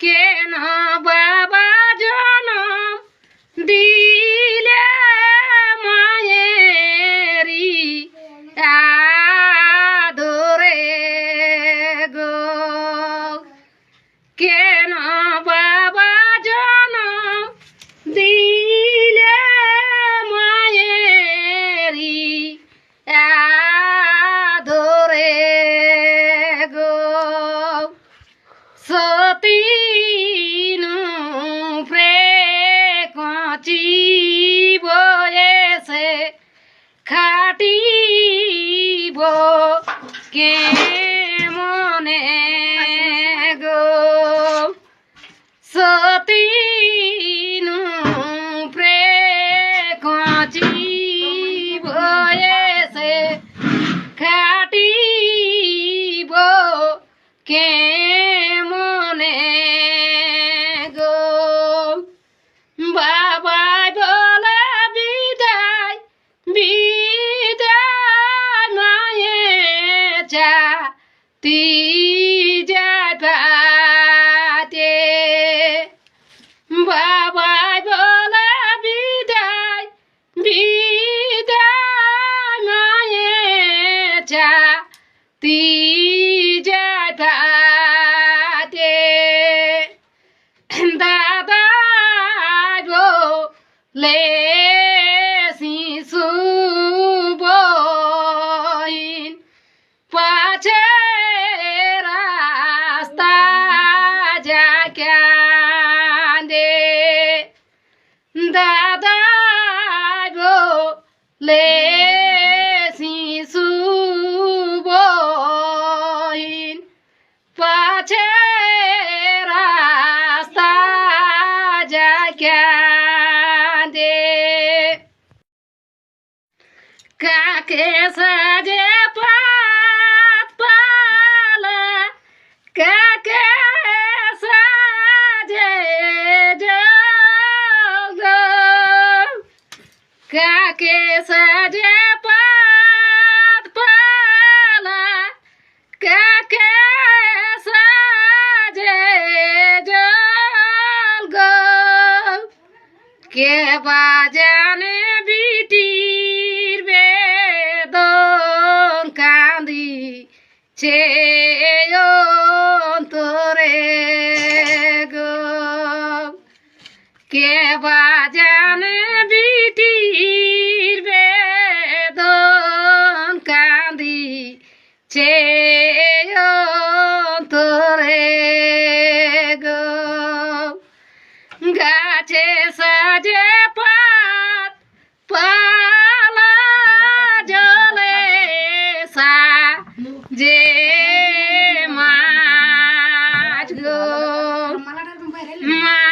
কেন বাবা জনম দিলে মায়েরি আদরে গো। কেন কে মনে গো সতীনু প্রে কচি বয়েছে খাটিব কে তি যাতে বাবাই বলে বিদায় বিদায় মায়ে চা তি যাতে দাদা গো দাদা গো লে শিশু বহিন পাছে রাস্তা যা দে কাকে সাজে পাত কাকে সাজে পাত পালা, কাকে সাজে জল গো? কে বাজানে বিটির বেদন কান্দি ছে অন্তরে গো? কে বাজানে চেয়ন্তরে গো। গাছে সাজে পাত পালা জলে সা যে মাছ গো। মা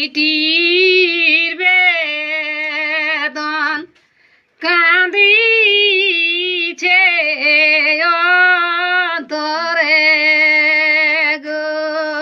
Katie.